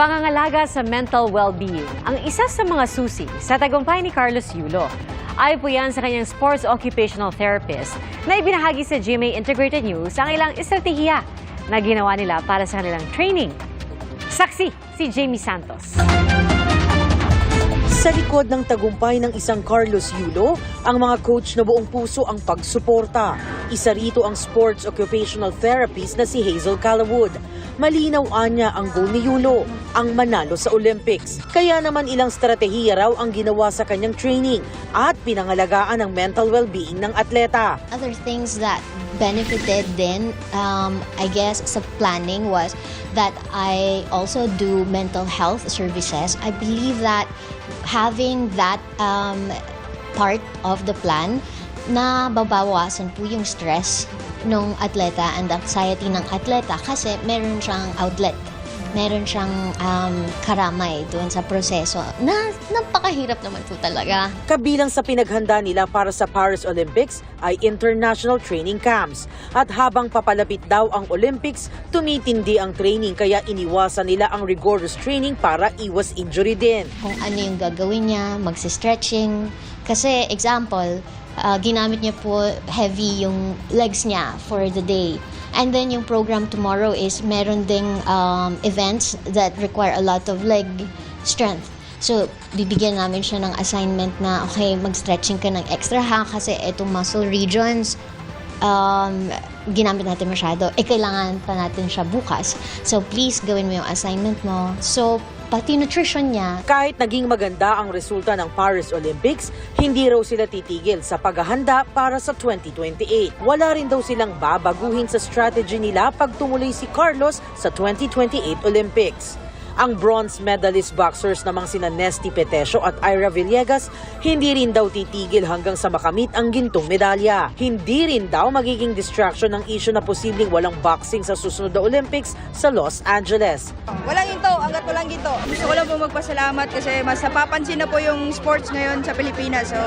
Pangangalaga sa mental well-being ang isa sa mga susi sa tagumpay ni Carlos Yulo. Ay po yan sa kanyang sports occupational therapist na ibinahagi sa GMA Integrated News ang ilang estratehiya na ginawa nila para sa kanilang training. Saksi si Jamie Santos. Sa likod ng tagumpay ng isang Carlos Yulo, ang mga coach na buong puso ang pagsuporta. Isa rito ang sports occupational therapist na si Hazel Calawood. Malinaw niya ang goal ni Yulo, ang manalo sa Olympics. Kaya naman ilang strategiya raw ang ginawa sa kanyang training at pinangalagaan ang mental well-being ng atleta. Other things that benefited then, um, I guess, sa planning was that I also do mental health services. I believe that having that um, part of the plan na babawasan po yung stress ng atleta and anxiety ng atleta kasi meron siyang outlet meron siyang um, karamay doon sa proseso na napakahirap naman po talaga. Kabilang sa pinaghanda nila para sa Paris Olympics ay international training camps. At habang papalapit daw ang Olympics, tumitindi ang training kaya iniwasan nila ang rigorous training para iwas injury din. Kung ano yung gagawin niya, magsi-stretching. Kasi example, uh, ginamit niya po heavy yung legs niya for the day. And then yung program tomorrow is meron ding um, events that require a lot of leg strength. So, bibigyan namin siya ng assignment na, okay, mag-stretching ka ng extra ha, kasi itong muscle regions, um, ginamit natin masyado. Eh, kailangan pa natin siya bukas. So, please, gawin mo yung assignment mo. So, pati nutrition niya, Kahit naging maganda ang resulta ng Paris Olympics, hindi raw sila titigil sa paghahanda para sa 2028. Wala rin daw silang babaguhin sa strategy nila pag tumuloy si Carlos sa 2028 Olympics. Ang bronze medalist boxers namang sina Nesty Petesio at Ira Villegas hindi rin daw titigil hanggang sa makamit ang gintong medalya. Hindi rin daw magiging distraction ng issue na posibleng walang boxing sa susunod na Olympics sa Los Angeles. Walang ginto, hanggat walang ginto. Gusto ko lang po magpasalamat kasi mas napapansin na po yung sports ngayon sa Pilipinas. So,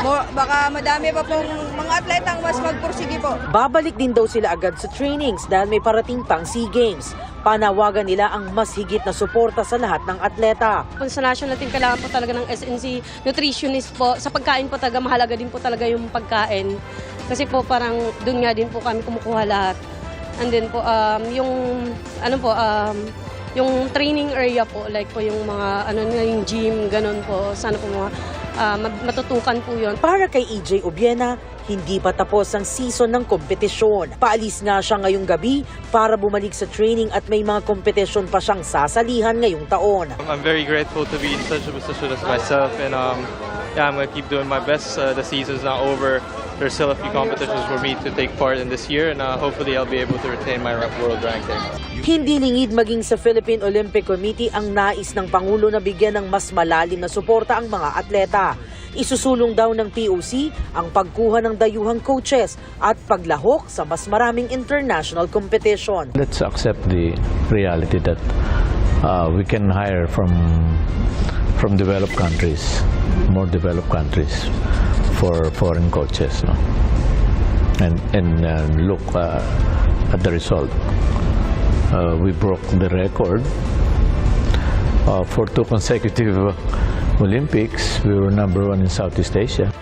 mo, baka madami pa pong mga atletang mas magpursige po. Babalik din daw sila agad sa trainings dahil may parating pang SEA Games. Panawagan nila ang mas higit na suporta sa lahat ng atleta. Sa national team, kailangan po talaga ng SNC nutritionist po. Sa pagkain po talaga, mahalaga din po talaga yung pagkain. Kasi po parang doon nga din po kami kumukuha lahat. And then po, um, yung, ano po, um, yung training area po, like po yung mga, ano nga, yung gym, ganun po. Sana po mga, mat- matutukan po yun. Para kay EJ Obiena, hindi pa tapos ang season ng kompetisyon. Paalis nga siya ngayong gabi para bumalik sa training at may mga kompetisyon pa siyang sasalihan ngayong taon. I'm very grateful to be in such a position as myself, and um, yeah, I'm gonna keep doing my best. Uh, the season's not over. There's still a few competitions for me to take part in this year, and uh, hopefully I'll be able to retain my world ranking. Hindi lingid maging sa Philippine Olympic Committee ang nais ng Pangulo na bigyan ng mas malalim na suporta ang mga atleta. Isusulong daw ng POC ang pagkuha ng dayuhang coaches at paglahok sa mas maraming international competition. Let's accept the reality that uh, we can hire from from developed countries, more developed countries, for foreign coaches, no? and and uh, look uh, at the result. Uh, we broke the record uh, for two consecutive Olympics. We were number one in Southeast Asia.